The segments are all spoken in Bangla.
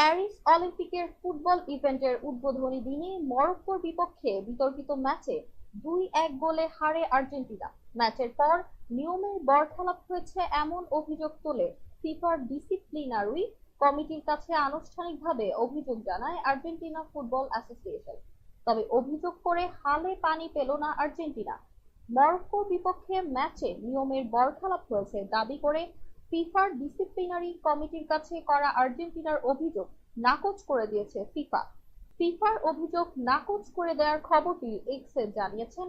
প্যারিস অলিম্পিকের ফুটবল ইভেন্টের উদ্বোধনী দিনে মরক্কোর বিপক্ষে বিতর্কিত ম্যাচে দুই এক গোলে হারে আর্জেন্টিনা। ম্যাচের পর নিয়মের বরখেলাপ হয়েছে এমন অভিযোগ তোলে ফিফার ডিসিপ্লিনারি কমিটির কাছে আনুষ্ঠানিকভাবে অভিযোগ জানায় আর্জেন্টিনা ফুটবল অ্যাসোসিয়েশন। তবে অভিযোগ করে হালে পানি পেল না আর্জেন্টিনা। মরক্কোর বিপক্ষে ম্যাচে নিয়মের বরখেলাপ হয়েছে দাবি করে ফিফার ডিসিপ্লিনারি কমিটির কাছে করা আর্জেন্টিনার অভিযোগ নাকচ করে দিয়েছে ফিফা। ফিফার অভিযোগ নাকচ করে দেওয়ার খবরটি এক্সে জানিয়েছেন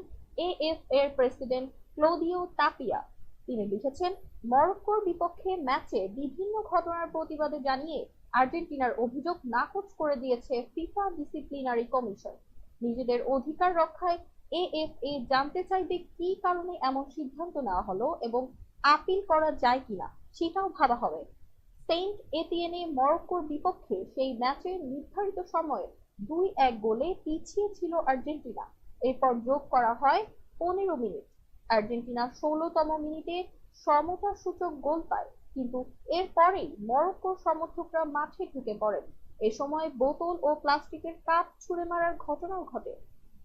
এএফ এর প্রেসিডেন্ট ক্লোদিও তাপিয়া। তিনি লিখেছেন, মরক্কোর বিপক্ষে ম্যাচে বিভিন্ন ঘটনার প্রতিবাদে জানিয়ে আর্জেন্টিনার অভিযোগ নাকচ করে দিয়েছে ফিফা ডিসিপ্লিনারি কমিশন। নিজেদের অধিকার রক্ষায় এএফএ জানতে চাইবে কি কারণে এমন সিদ্ধান্ত নেওয়া হলো এবং আপিল করা যায় কিনা। সেটাও ভাবা হবে। সেন্ট এটিএনে মরক্কোর বিপক্ষে সেই ম্যাচে নির্ধারিত সময়ে দুই এক গোলে পিছিয়ে ছিল আর্জেন্টিনা। এরপর যোগ করা হয় পনেরো মিনিট। আর্জেন্টিনা ষোলোতম মিনিটে সমতা সূচক গোল পায়, কিন্তু এরপরেই মরক্কোর সমর্থকরা মাঠে ঢুকে পড়েন। এ সময় বোতল ও প্লাস্টিকের কাপ ছুঁড়ে মারার ঘটনাও ঘটে।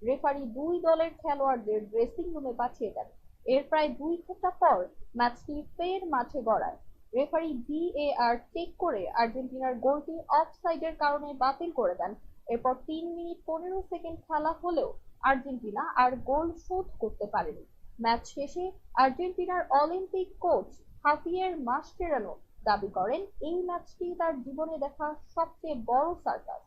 রেফারি দুই দলের খেলোয়াড়দের ড্রেসিং রুমে পাঠিয়ে দেন। এর প্রায় দুই ঘণ্টা পর ম্যাচটি ফের মাঠে গড়ায়। রেফারি ভিএআর চেক করে আর্জেন্টিনার গোলটি অফসাইডের কারণে বাতিল করে দেন। এরপর তিন মিনিট পনেরো সেকেন্ড খেলা হলেও আর্জেন্টিনা আর গোল শোধ করতে পারেনি। ম্যাচ শেষে আর্জেন্টিনার অলিম্পিক কোচ হাফিয়ের মাস্টেরানো দাবি করেন, এই ম্যাচটি তার জীবনে দেখা সবচেয়ে বড় সার্কাস।